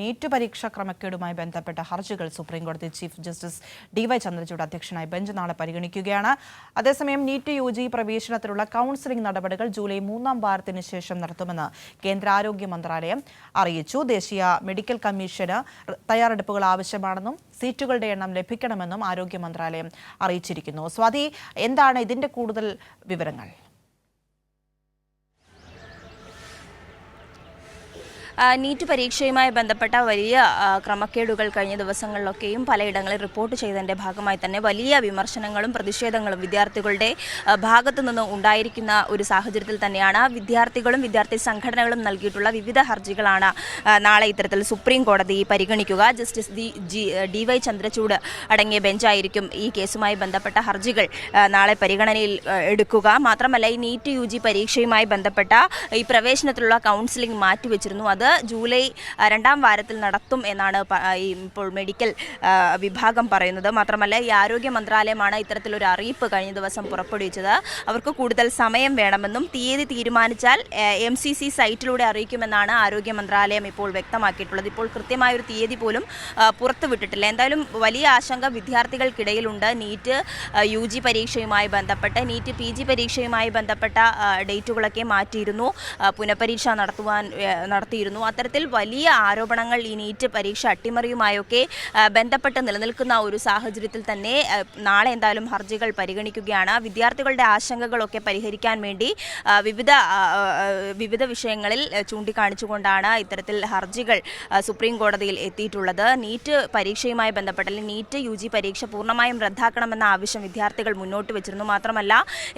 NEET പരീക്ഷാ ക്രമക്കേടുമായി ബന്ധപ്പെട്ട ഹർജികൾ സുപ്രീംകോടതി chief justice D Y Chandrachud അധ്യക്ഷനായ ബെഞ്ച് നാളെ പരിഗണിക്കുകയാണ്. അതേസമയം നീറ്റ് യു ജി പ്രവേശനത്തിനുള്ള കൌൺസിലിംഗ് നടപടികൾ ജൂലൈ മൂന്നാം വാരത്തിന് ശേഷം നടത്തുമെന്ന് കേന്ദ്ര ആരോഗ്യ മന്ത്രാലയം അറിയിച്ചു. ദേശീയ മെഡിക്കൽ കമ്മീഷന് തയ്യാറെടുപ്പുകൾ ആവശ്യമാണെന്നും സീറ്റുകളുടെ എണ്ണം ലഭിക്കണമെന്നും ആരോഗ്യ മന്ത്രാലയം അറിയിച്ചിരിക്കുന്നു. സ്വാതി എന്താണ് ഇതിന്റെ കൂടുതൽ വിവരങ്ങൾ? നീറ്റ് പരീക്ഷയുമായി ബന്ധപ്പെട്ട വലിയ ക്രമക്കേടുകൾ കഴിഞ്ഞ ദിവസങ്ങളിലൊക്കെയും പലയിടങ്ങളിൽ റിപ്പോർട്ട് ചെയ്തതിന്റെ ഭാഗമായി തന്നെ വലിയ വിമർശനങ്ങളും പ്രതിഷേധങ്ങളും വിദ്യാർത്ഥികളുടെ ഭാഗത്തു നിന്ന് ഉണ്ടായിരിക്കുന്ന ഒരു സാഹചര്യത്തിൽ തന്നെയാണ് വിദ്യാർത്ഥികളും വിദ്യാർത്ഥി സംഘടനകളും നൽകിയിട്ടുള്ള വിവിധ ഹർജികളാണ് നാളെ ഇത്തരത്തിൽ സുപ്രീം കോടതി പരിഗണിക്കുക. Justice D G D Y Chandrachud അടങ്ങിയ ബെഞ്ചായിരിക്കും ഈ കേസുമായി ബന്ധപ്പെട്ട ഹർജികൾ നാളെ പരിഗണനയിൽ എടുക്കുക. മാത്രമല്ല ഈ നീറ്റ് യു പരീക്ഷയുമായി ബന്ധപ്പെട്ട ഈ പ്രവേശനത്തിലുള്ള കൗൺസിലിംഗ് മാറ്റിവെച്ചിരുന്നു. അത് ജൂലൈ രണ്ടാം വാരത്തിൽ നടത്തും എന്നാണ് ഇപ്പോൾ മെഡിക്കൽ വിഭാഗം പറയുന്നത്. മാത്രമല്ല ഈ ആരോഗ്യ മന്ത്രാലയമാണ് ഇത്തരത്തിലൊരു അറിയിപ്പ് കഴിഞ്ഞ ദിവസം പുറപ്പെടുവിച്ചത്. അവർക്ക് കൂടുതൽ സമയം വേണമെന്നും തീയതി തീരുമാനിച്ചാൽ എം സി സി സൈറ്റിലൂടെ അറിയിക്കുമെന്നാണ് ആരോഗ്യ മന്ത്രാലയം ഇപ്പോൾ വ്യക്തമാക്കിയിട്ടുള്ളത്. ഇപ്പോൾ കൃത്യമായ ഒരു തീയതി പോലും പുറത്തുവിട്ടിട്ടില്ല. എന്തായാലും വലിയ ആശങ്ക വിദ്യാർത്ഥികൾക്കിടയിലുണ്ട്. നീറ്റ് യു ജി പരീക്ഷയുമായി ബന്ധപ്പെട്ട് നീറ്റ് പി ജി പരീക്ഷയുമായി ബന്ധപ്പെട്ട ഡേറ്റുകളൊക്കെ മാറ്റിയിരുന്നു. പുനഃപരീക്ഷ നടത്തുവാൻ ഏ, നടത്തിയിരുന്നു അത്തരത്തിൽ വലിയ ആരോപണങ്ങൾ ഈ നീറ്റ് പരീക്ഷ അട്ടിമറിയുമായൊക്കെ ബന്ധപ്പെട്ട് നിലനിൽക്കുന്ന ഒരു സാഹചര്യത്തിൽ തന്നെ നാളെ എന്തായാലും ഹർജികൾ പരിഗണിക്കുകയാണ്. വിദ്യാർത്ഥികളുടെ ആശങ്കകളൊക്കെ പരിഹരിക്കാൻ വേണ്ടി വിവിധ വിവിധ വിഷയങ്ങളിൽ ചൂണ്ടിക്കാണിച്ചുകൊണ്ടാണ് ഇത്തരത്തിൽ ഹർജികൾ സുപ്രീം കോടതിയിൽ എത്തിയിട്ടുള്ളത്. നീറ്റ് പരീക്ഷയുമായി ബന്ധപ്പെട്ട് അല്ലെങ്കിൽ നീറ്റ് യു ജി പരീക്ഷ പൂർണമായും റദ്ദാക്കണമെന്ന ആവശ്യം വിദ്യാർത്ഥികൾ മുന്നോട്ട് വെച്ചിരുന്നു മാത്രമല്ല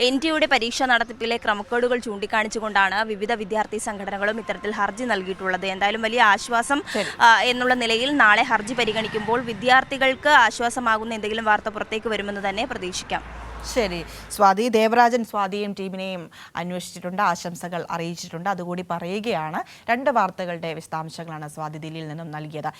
എൻ പരീക്ഷ നടത്തിപ്പിലെ ക്രമക്കേടുകൾ ചൂണ്ടിക്കാണിച്ചുകൊണ്ടാണ് വിവിധ വിദ്യാർത്ഥി സംഘടനകളും ഇത്തരത്തിൽ ഹർജി നൽകിയിട്ടുള്ളത്. എന്തായാലും വലിയ ആശ്വാസം എന്നുള്ള നിലയിൽ നാളെ ഹർജി പരിഗണിക്കുമ്പോൾ വിദ്യാർത്ഥികൾക്ക് ആശ്വാസമാകുന്ന എന്തെങ്കിലും വാർത്ത പുറത്തേക്ക് വരുമെന്ന് തന്നെ പ്രതീക്ഷിക്കാം. ശരി. സ്വാതി ദേവരാജൻ സ്വാതിയും ടീമിനെയും അന്വേഷിച്ചിട്ടുണ്ട് ആശംസകൾ അറിയിച്ചിട്ടുണ്ട്. അതുകൂടി പറയുകയാണ് രണ്ട് വാർത്തകളുടെ വിശദാംശങ്ങളാണ് സ്വാതി ദില്ലിയിൽ നിന്നും നൽകിയത്.